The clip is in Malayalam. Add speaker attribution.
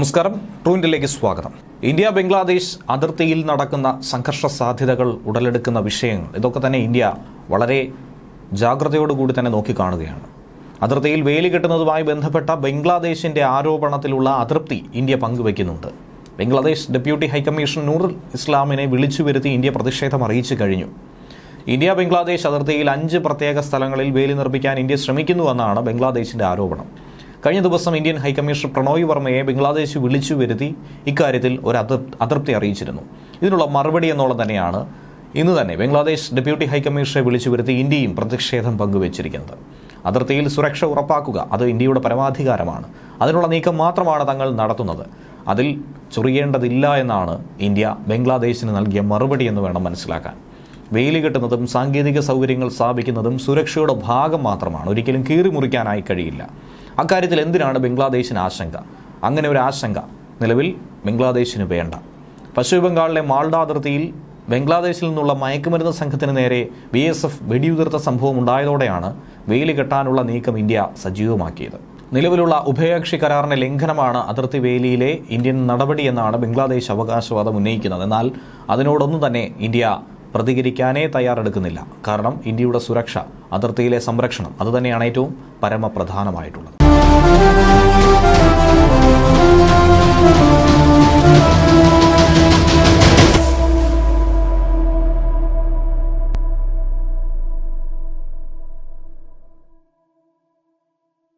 Speaker 1: നമസ്കാരം. ട്രൂവിന്റിലേക്ക് സ്വാഗതം. ഇന്ത്യ ബംഗ്ലാദേശ് അതിർത്തിയിൽ നടക്കുന്ന സംഘർഷ സാധ്യതകൾ ഉടലെടുക്കുന്ന വിഷയങ്ങൾ ഇതൊക്കെ തന്നെ ഇന്ത്യ വളരെ ജാഗ്രതയോടുകൂടി തന്നെ നോക്കിക്കാണുകയാണ്. അതിർത്തിയിൽ വേലി കെട്ടുന്നതുമായി ബന്ധപ്പെട്ട ബംഗ്ലാദേശിന്റെ ആരോപണത്തിലുള്ള അതൃപ്തി India പങ്കുവയ്ക്കുന്നുണ്ട് Bangladesh deputy high commission Noorul ഇസ്ലാമിനെ വിളിച്ചു വരുത്തി ഇന്ത്യ പ്രതിഷേധം അറിയിച്ചു കഴിഞ്ഞു. ഇന്ത്യ ബംഗ്ലാദേശ് അതിർത്തിയിൽ അഞ്ച് പ്രത്യേക സ്ഥലങ്ങളിൽ വേലി നിർമ്മിക്കാൻ ഇന്ത്യ ശ്രമിക്കുന്നുവെന്നാണ് ബംഗ്ലാദേശിന്റെ ആരോപണം. കഴിഞ്ഞ ദിവസം ഇന്ത്യൻ ഹൈക്കമ്മീഷണർ പ്രണോയ് വർമ്മയെ ബംഗ്ലാദേശ് വിളിച്ചു വരുത്തി ഇക്കാര്യത്തിൽ ഒരു അതൃപ്തി അറിയിച്ചിരുന്നു. ഇതിനുള്ള മറുപടി എന്നോളം തന്നെയാണ് ഇന്ന് തന്നെ ബംഗ്ലാദേശ് ഡെപ്യൂട്ടി ഹൈക്കമ്മീഷണറെ വിളിച്ചു വരുത്തി ഇന്ത്യയും പ്രതിഷേധം പങ്കുവച്ചിരിക്കുന്നത്. അതിർത്തിയിൽ സുരക്ഷ ഉറപ്പാക്കുക അത് ഇന്ത്യയുടെ പരമാധികാരമാണ്. അതിനുള്ള നീക്കം മാത്രമാണ് തങ്ങൾ നടത്തുന്നത്. അതിൽ ചൊറിയേണ്ടതില്ല എന്നാണ് ഇന്ത്യ ബംഗ്ലാദേശിന് നൽകിയ മറുപടി എന്ന് വേണം മനസ്സിലാക്കാൻ. വെയിൽ കെട്ടുന്നതും സാങ്കേതിക സൗകര്യങ്ങൾ സ്ഥാപിക്കുന്നതും സുരക്ഷയുടെ ഭാഗം മാത്രമാണ്. ഒരിക്കലും കീറി മുറിക്കാനായി കഴിയില്ല. അക്കാര്യത്തിൽ എന്തിനാണ് ബംഗ്ലാദേശിന് ആശങ്ക? അങ്ങനെ ഒരു ആശങ്ക നിലവിൽ ബംഗ്ലാദേശിന് വേണ്ട. പശ്ചിമ ബംഗാളിലെ മാൾഡ അതിർത്തിയിൽ ബംഗ്ലാദേശിൽ നിന്നുള്ള മയക്കുമരുന്ന് സംഘത്തിന് നേരെ ബി എസ് എഫ് വെടിയുതിർത്ത സംഭവം ഉണ്ടായതോടെയാണ് വേലി കെട്ടാനുള്ള നീക്കം ഇന്ത്യ സജീവമാക്കിയത്. നിലവിലുള്ള ഉഭയകക്ഷി കരാറിന്റെ ലംഘനമാണ് അതിർത്തി വേലിയിലെ ഇന്ത്യൻ നടപടിയെന്നാണ് ബംഗ്ലാദേശ് അവകാശവാദം ഉന്നയിക്കുന്നത്. എന്നാൽ അതിനോടൊന്നും തന്നെ ഇന്ത്യ പ്രതികരിക്കാനേ തയ്യാറെടുക്കുന്നില്ല. കാരണം ഇന്ത്യയുടെ സുരക്ഷ അതിർത്തിയിലെ സംരക്ഷണം അതുതന്നെയാണ് ഏറ്റവും പരമപ്രധാനമായിട്ടുള്ളത്.